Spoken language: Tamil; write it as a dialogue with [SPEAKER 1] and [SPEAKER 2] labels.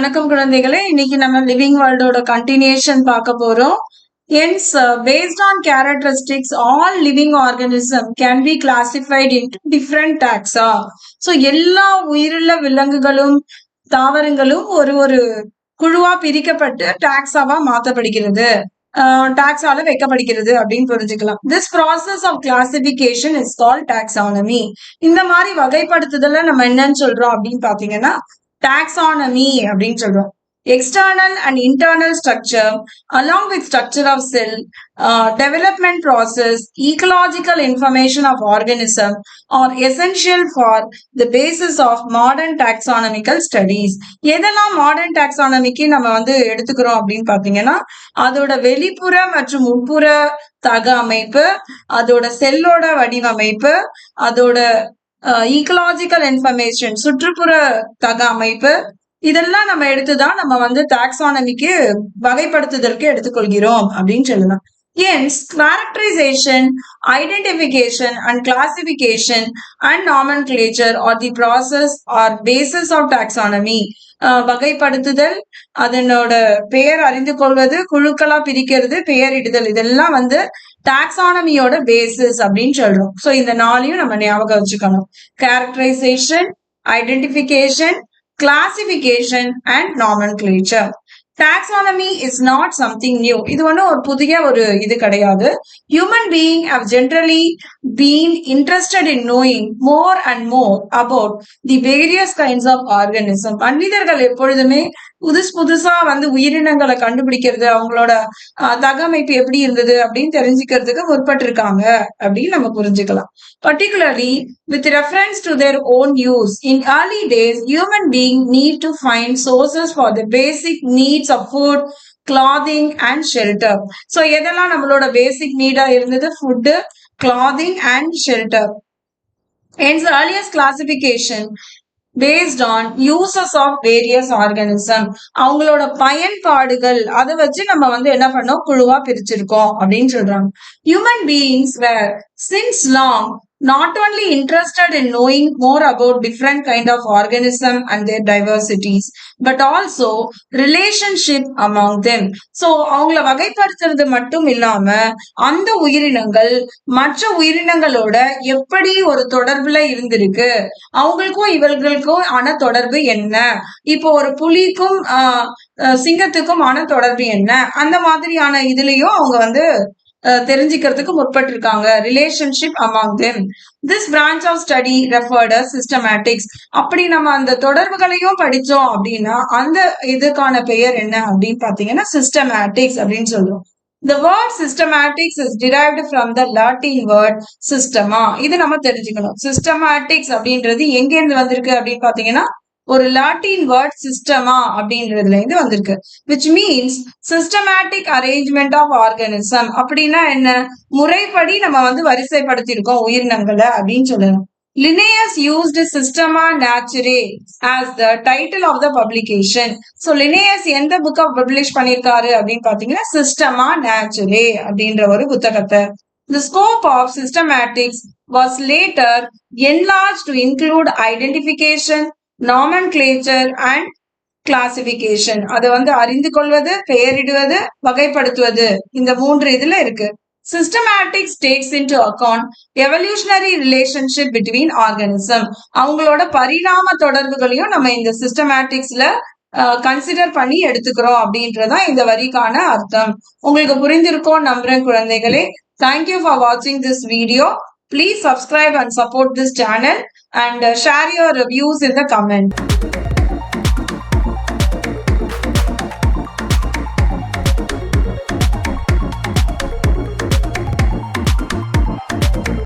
[SPEAKER 1] வணக்கம் குழந்தைகளே. இன்னைக்கு நம்ம லிவிங் வேர்ல்டோட கண்டினியூஷன் பார்க்க போறோம். Hence, uh, based on characteristics, all living organism can be classified into different taxa. So எல்லா உயிருள்ள விலங்குகளும் தாவரங்களும் ஒரு ஒரு குழுவா பிரிக்கப்பட்டு டாக்ஸாவா மாத்தப்படுகிறது. டாக்ஸால வைக்கப்படுகிறது அப்படின்னு புரிஞ்சுக்கலாம். This process of classification is call taxonomy இந்த மாதிரி வகைப்படுத்துதல நம்ம என்னன்னு சொல்றோம் அப்படின்னு பாத்தீங்கன்னா டாக்ஸானமி அப்படின்னு சொல்றோம் external and internal structure along with structure of cell uh, development process ecological information of organism are essential for the basis of modern taxonomical studies எதெல்லாம் மாடர்ன் டாக்ஸானமிக்கு நம்ம வந்து எடுத்துக்கிறோம் அப்படின்னு பாத்தீங்கன்னா அதோட வெளிப்புற மற்றும் உட்புற தக அமைப்பு அதோட செல்லோட வடிவமைப்பு அதோட ஈக்கலாஜிக்கல் இன்ஃபர்மேஷன் சுற்றுப்புற தக அமைப்பு இதெல்லாம் நம்ம எடுத்துதான் நம்ம வந்து டாக்ஸானமிக்கு வகைப்படுத்துதலுக்கு எடுத்துக்கொள்கிறோம் அப்படின்னு சொல்லலாம். Hence, characterisation identification, and classification and nomenclature are the process are basis of taxonomy வகைப்படுத்துதல் அதனோட பெயர் அறிந்து கொள்வது குழுக்களா பிரிக்கிறது பெயரிடுதல் இதெல்லாம் வந்து டாக்ஸானமியோட பேசிஸ் அப்படின்னு சொல்றோம். ஸோ இந்த நாளையும் நம்ம ஞாபகம் வச்சுக்கணும். Characterization identification classification and nomenclature taxonomy is not something new இது ஒன்றும் ஒரு புதிய ஒரு இது கிடையாது. Human being have generally been interested in knowing more and more about the various kinds of organism மனிதர்கள் எப்பொழுதுமே புதுசு புதுசா வந்து உயிரினங்களை கண்டுபிடிக்கிறது அவங்களோட தகமைப்பு எப்படி இருந்தது அப்படின்னு தெரிஞ்சுக்கிறதுக்கு முற்பட்டிருக்காங்க அப்படின்னு நம்ம புரிஞ்சுக்கலாம். Particularly with reference to their own use in early days human being need to find sources for the basic needs of food clothing and shelter so எதெல்லாம் நம்மளோட பேசிக் நீடா இருந்தது? Food clothing and shelter Hence, the earliest classification based on uses of various organism அவங்களோட பயன்பாடுகள் அதை வச்சு நம்ம வந்து என்ன பண்ணோம்? குழுவா பிரிச்சிருக்கோம் அப்படின்னு சொல்றாங்க. Human beings were since long not only interested in knowing more about different kind of organism and their diversities but also relationship among them. So அவங்கள வகைப்படுத்துறது மட்டும் இல்லாம அந்த உயிரினங்கள் மற்ற உயிரினங்களோட எப்படி ஒரு தொடர்புல இருந்திருக்கு அவங்களுக்கும் இவர்களுக்கும் ஆன தொடர்பு என்ன இப்போ ஒரு புலிக்கும் ஆஹ் சிங்கத்துக்கும் ஆன தொடர்பு என்ன அந்த மாதிரியான இதுலயும் அவங்க வந்து தெரிஞ்சுக்கிறதுக்கு முற்பட்டிருக்காங்க. Relationship among them this branch of study referred systematics அப்படி நம்ம அந்த தொடர்புகளையும் படிச்சோம் அப்படின்னா அந்த இதுக்கான பெயர் என்ன அப்படின்னு பாத்தீங்கன்னா சிஸ்டமேட்டிக்ஸ் அப்படின்னு சொல்றோம். The word systematics is derived from the Latin word systema. இது நம்ம தெரிஞ்சுக்கணும். சிஸ்டமேட்டிக்ஸ் அப்படின்றது எங்க இருந்து வந்திருக்கு அப்படின்னு பாத்தீங்கன்னா ஒரு லாட்டின் வேர்ட் சிஸ்டமா அப்படின்றதுல இருந்து வந்திருக்கு. Which means systematic arrangement of organism அப்படின்னா என்ன? முறைப்படி நம்ம வந்து வரிசைப்படுத்தியிருக்கோம் உயிரினங்களை அப்படின்னு சொல்லணும். Linnaeus used Systema Naturae as the title of the publication so Linnaeus எந்த புக்கை பப்ளிஷ் பண்ணியிருக்காரு அப்படின்னு பார்த்தீங்கன்னா சிஸ்டமா நேச்சுரே அப்படின்ற ஒரு புத்தகத்தை. The scope of systematics was later enlarged to include identification, nomenclature and classification அதை வந்து அறிந்து கொள்வது பெயரிடுவது வகைப்படுத்துவது இந்த மூன்று இதுல இருக்கு. Systematics takes into account evolutionary relationship between organism அவங்களோட பரிணாம தொடர்புகளையும் நம்ம இந்த சிஸ்டமேட்டிக்ஸ்ல கன்சிடர் பண்ணி எடுத்துக்கிறோம் அப்படின்றதான் இந்த வரிக்கான அர்த்தம். உங்களுக்கு புரிந்திருக்கோம் நம்புறேன் குழந்தைகளே. தேங்க்யூ ஃபார் வாட்சிங் this video please subscribe and support this channel and uh, share your reviews in the comment.